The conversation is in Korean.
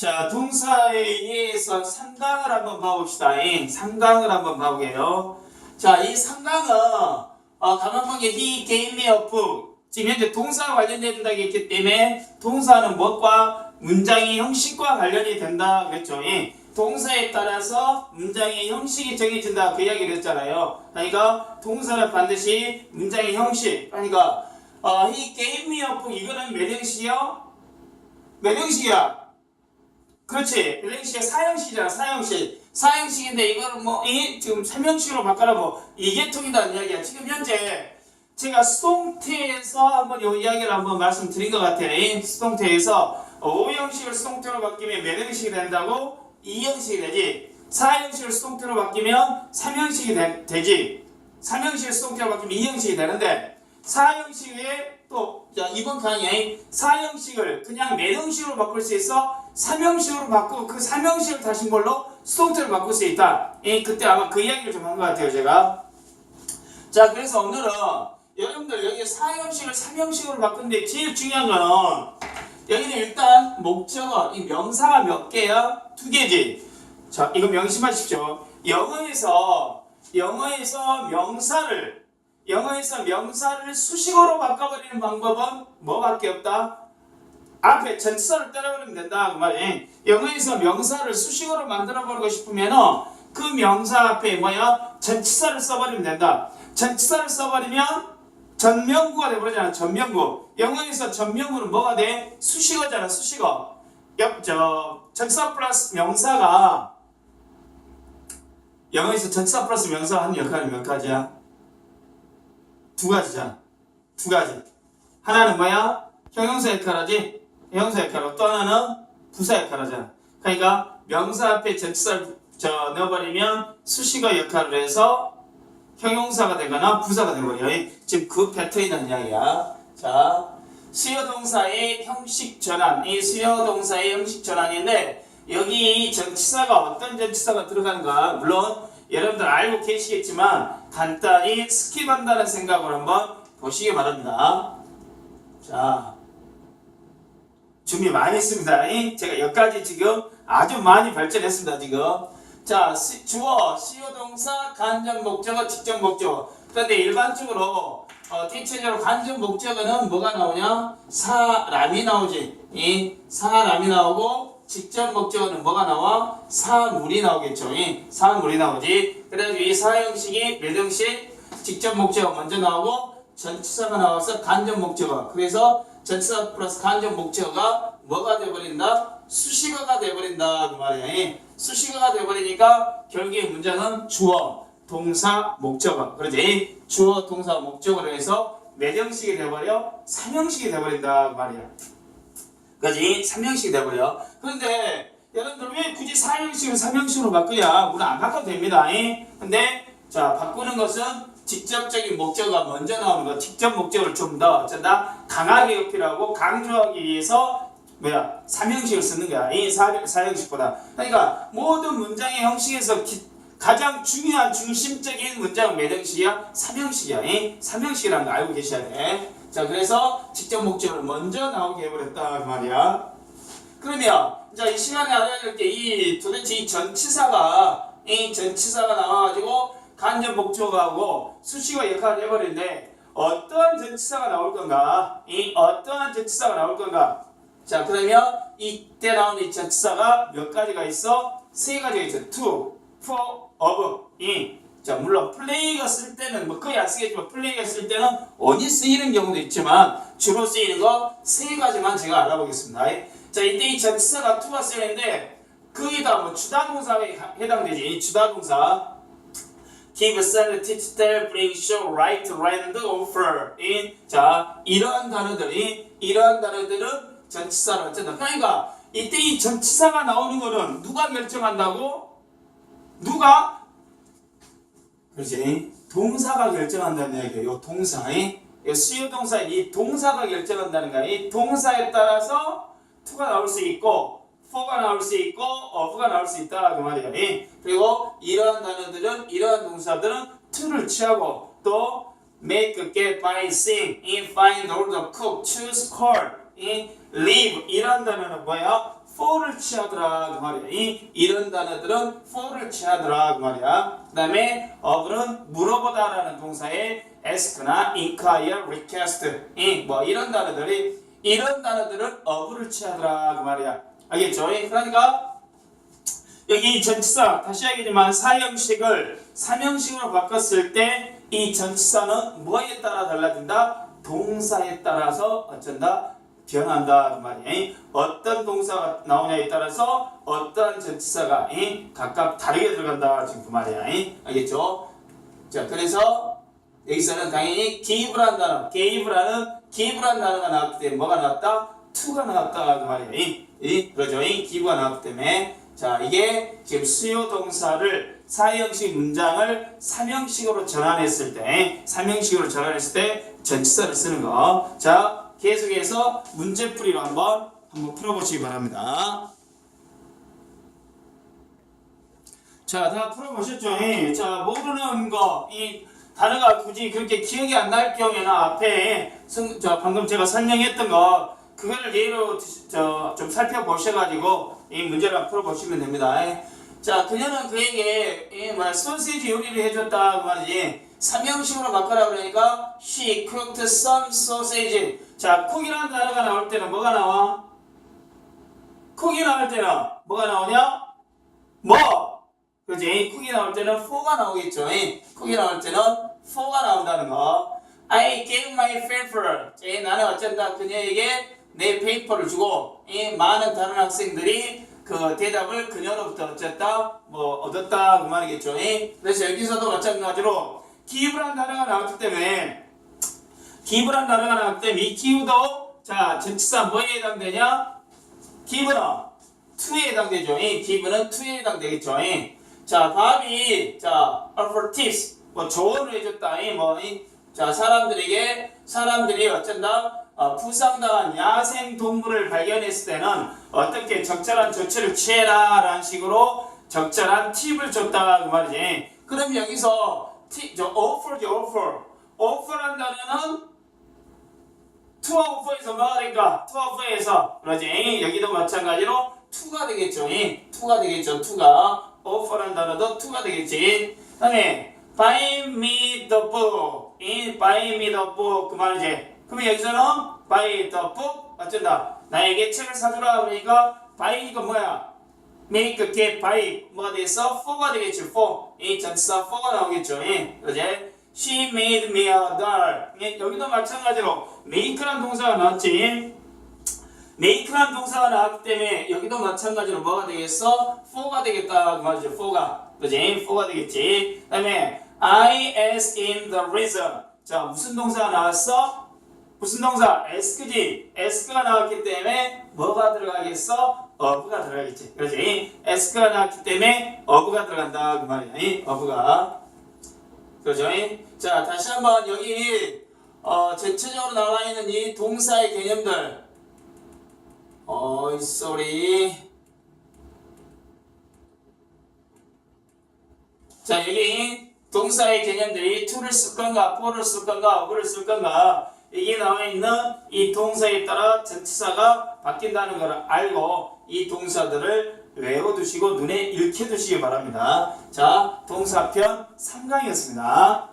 자, 동사에 의해서 상강을 한번 봐봅시다. 잉. 상강을 한번 봐보게요. 자, 이 상강은 어, me a book. 지금 현재 동사와 관련된다고 했기 때문에 동사는 무엇과 문장의 형식과 관련이 된다 그랬죠. 잉. 동사에 따라서 문장의 형식이 정해진다 그 이야기를 했잖아요. 그러니까 동사는 반드시 문장의 형식. 그러니까 어, a book 이거는 몇 형식이요? 몇 형식이야? 그렇지. 밸런시가 사형식이잖아, 사형식. 사형식인데 이거를 뭐, 이, 지금 삼형식으로 바꿔라고 이게 통이다는 이야기야. 지금 현재 제가 수동태에서 한번 이 이야기를 한번 말씀드린 것 같아요. 이 수동태에서 오형식을 수동태로 바뀌면 몇 형식이 된다고? 이형식이 되지. 사형식을 수동태로 바뀌면 삼형식이 되, 되지. 삼형식을 수동태로 바뀌면 이형식이 되는데 사형식 에 또 자, 이번 강의에 사형식을 그냥 매형식으로 바꿀 수 있어 삼형식으로 바꾸고 그 삼형식을 다시 뭘로 수동태로 바꿀 수 있다. 예, 그때 아마 그 이야기를 좀 한 것 같아요 제가. 자 그래서 오늘은 여러분들 여기 사형식을 삼형식으로 바꾸는데 제일 중요한 거는 여기는 일단 목적어 이 명사가 몇 개야? 두 개지. 자 이거 명심하십시오. 영어에서 영어에서 명사를 영어에서 명사를 수식어로 바꿔버리는 방법은 뭐밖에 없다? 앞에 전치사를 따라버리면 된다 그 말이에요. 영어에서 명사를 수식어로 만들어버리고 싶으면 그 명사 앞에 뭐야? 전치사를 써버리면 된다. 전치사를 써버리면 전명구가 돼버리잖아. 전명구. 영어에서 전명구는 뭐가 돼? 수식어잖아. 수식어. 옆, 저, 전치사 플러스 명사가 영어에서 전치사 플러스 명사가 하는 역할이 몇 가지야? 두 가지잖아. 두 가지. 하나는 뭐야? 형용사 역할하지? 형용사 역할하고 또 하나는 부사 역할하잖아. 그러니까 명사 앞에 전치사를 저 넣어버리면 수식어 역할을 해서 형용사가 되거나 부사가 되버려. 지금 그 패턴이라는 이야기야. 자, 수요 동사의 형식 전환. 이 수요 동사의 형식 전환인데 여기 전치사가 어떤 전치사가 들어가는가 물론 여러분들 알고 계시겠지만 간단히 스킵한다는 생각으로 한번 보시기 바랍니다. 자, 준비 많이 했습니다. 이? 제가 여기까지 지금 아주 많이 발전했습니다. 지금. 자, 시- 주어, 시효 동사, 간접 목적어, 직접 목적어. 그런데 일반적으로 어, 대체적으로 간접 목적어는 뭐가 나오냐? 사람이 나오지. 이 사람이 나오고 직접 목적어는 뭐가 나와? 사물이 나오겠죠. 이 사물이 나오지. 그래가지고 이 사형식이 몇 형식? 직접 목적어 먼저 나오고 전치사가 나와서 간접 목적어. 그래서 전치사 플러스 간접 목적어가 뭐가 돼버린다? 수식어가 돼버린다 그 말이야. 이 수식어가 돼버리니까 결국에 문장은 주어, 동사, 목적어. 그러지? 주어, 동사, 목적어로 해서 몇 형식이 돼버려? 삼형식이 돼버린다 그 말이야. 그지? 삼형식이 돼버려. 그런데 여러분들 왜 굳이 사형식을 삼형식으로 바꾸냐? 물론 안 바꿔도 됩니다. 이? 근데 자 바꾸는 것은 직접적인 목적어가 먼저 나오는 거. 직접 목적어를 좀더 어쩐다 강하게 어필하고 강조하기 위해서 뭐야 삼형식을 쓰는 거야. 이 사, 사형식보다. 그러니까 모든 문장의 형식에서 기- 가장 중요한 중심적인 문장은 몇 형식이야? 삼형식이야. 이? 삼형식이라는 거 알고 계셔야 돼. 자 그래서 직접 목적어를 먼저 나오게 해버렸다 그 말이야. 그러면 이제 이 시간에 알아야 될 게 이 도대체 이 전치사가 이 전치사가 나와가지고 간접 목적어하고 수식어 역할을 해버리는데 어떠한 전치사가 나올 건가? 이 어떠한 전치사가 나올 건가? 자 그러면 이때 나오는 이 전치사가 몇 가지가 있어? 세 가지가 있어. to, for, of, in. 자 물론 플레이가 쓸 때는 뭐 거의 안 쓰겠지만 플레이가 쓸 때는 on이 쓰이는 경우도 있지만 주로 쓰이는 거 세 가지만 제가 알아보겠습니다. 자 이때 이 전치사가 to가 쓰이는데 거기다 뭐 주다동사에 해당되지 이 주다동사 give, sell, teach, tell, bring, show, write, rent, offer 자 이러한 단어들이 이러한 단어들은 전치사로 어쩐다 그러니까 이때 이 전치사가 나오는 거는 누가 결정한다고? 누가? 그렇지 동사가 결정한다는 얘기예요 이 동사의 이 수요 동사 이 동사가 결정한다는 거야 이 동사에 따라서 to가 나올 수 있고 for가 나올 수 있고 of가 나올 수 있다 그 말이에요. 예. 그리고 이러한 단어들은 이러한 동사들은 to를 취하고 또 make, get, buy, sing, in, find, order, cook, choose, call, in, live 이런 단어는 뭐야? for를 취하더라 그 말이야. 이 이런 단어들은 for를 취하더라 그 말이야. 그다음에 of는 물어보다라는 동사에 ask나 inquire, request 이뭐 이런 단어들이 이런 단어들은 of를 취하더라 그 말이야. 알겠죠? 그러니까 여기 전치사 다시 하겠지만 사형식을 삼형식으로 바꿨을 때 이 전치사는 뭐에 따라 달라진다? 동사에 따라서 어쩐다? 변한다 그 말이에요. 어떤 동사가 나오냐에 따라서 어떠한 전치사가 이, 각각 다르게 들어간다 지금 그 말이야. 이. 알겠죠? 자 그래서 여기서는 당연히 give라는 단어, give라는 give라는 단어가 나왔기 때문에 뭐가 나왔다? to가 나왔다 그 말이에요. 이, 이 그러죠? 이 give가 나왔기 때문에 자 이게 지금 수요 동사를 사형식 문장을 삼형식으로 전환했을 때 삼형식으로 전환했을 때 전치사를 쓰는 거. 자 계속해서 문제풀이로 한번 한번 풀어보시기 바랍니다. 자, 다 풀어보셨죠? 예. 자, 모르는 거, 이 단어가 굳이 그렇게 기억이 안 날 경우에는 앞에 성, 저 방금 제가 설명했던 거, 그거를 예로 저, 좀 살펴보셔가지고 이 문제를 한번 풀어보시면 됩니다. 예. 자, 그녀는 그에게 이 뭐야, 소시지 요리를 해줬다 그 말이지. 삼형식으로 바꿔라 그러니까 she cooked some sausage. 자, cook이라는 단어가 나올 때는 뭐가 나와? cook이 나올 때는 뭐가 나오냐? 뭐? 그지? 쿡이 나올 때는 for가 나오겠죠. 쿡이 나올 때는 for가 나온다는 거. I gave my paper. 예, 나는 어쩐다 그녀에게 내 페이퍼를 주고 이 많은 다른 학생들이 그 대답을 그녀로부터 어쨌다 뭐 얻었다 그 말이겠죠. 예? 그래서 여기서도 마찬가지로 give란 단어가 나왔기 때문에 give란 단어가 나왔기 때문에 이 give도 자 전치사 뭐에 해당되냐? give는 to에 해당되죠. 이 give는 to에 해당되겠죠. 예? 자, 답이 자, offer 뭐 조언을 해줬다. 이 뭐, 이, 자, 사람들에게 사람들이 어쩐다 어, 부상당한 야생 동물을 발견했을 때는 어떻게 적절한 조치를 취해라 라는 식으로 적절한 팁을 줬다 그 말이지. 그럼 여기서 팁, 저 offer죠, offer. offer한 단어는 to offer에서 뭐가 될까? to offer에서 그러지. 여기도 마찬가지로 to가 되겠죠. to가 되겠죠. to가 offer한 단어도 to가 되겠지. 그다음에 buy me the book. 이 buy me the book 그 말이지. 그러면 여기서는 buy the book 어쩐다. 나에게 책을 사주라 그러니까 buy니까 뭐야? make get buy 뭐가 되겠어? for가 되겠지. for 이 전치사 for가 나오겠죠. 예. 그지? She made me a doll. 예, 여기도 마찬가지로 make란 동사가 나왔지. make란 동사가 나왔기 때문에 여기도 마찬가지로 뭐가 되겠어? for가 되겠다 그 말이죠. for가 그지? for가 되겠지. 그 다음에 I asked in the reason. 자 무슨 동사가 나왔어? 무슨 동사? ask지. ask가 나왔기 때문에 뭐가 들어가겠어? of가 들어가겠지. 그렇지? ask가 나왔기 때문에 of가 들어간다 그 말이야. 이 of가 그죠? 자 다시 한번 여기 어, 전체적으로 나와 있는 이 동사의 개념들 어이 쏘리 자 여기 동사의 개념들이 to를 쓸 건가 for를 쓸 건가 of를 쓸 건가 이게 나와 있는 이 동사에 따라 전치사가 바뀐다는 걸 알고 이 동사들을 외워두시고 눈에 익혀두시기 바랍니다. 자 동사편 3강이었습니다.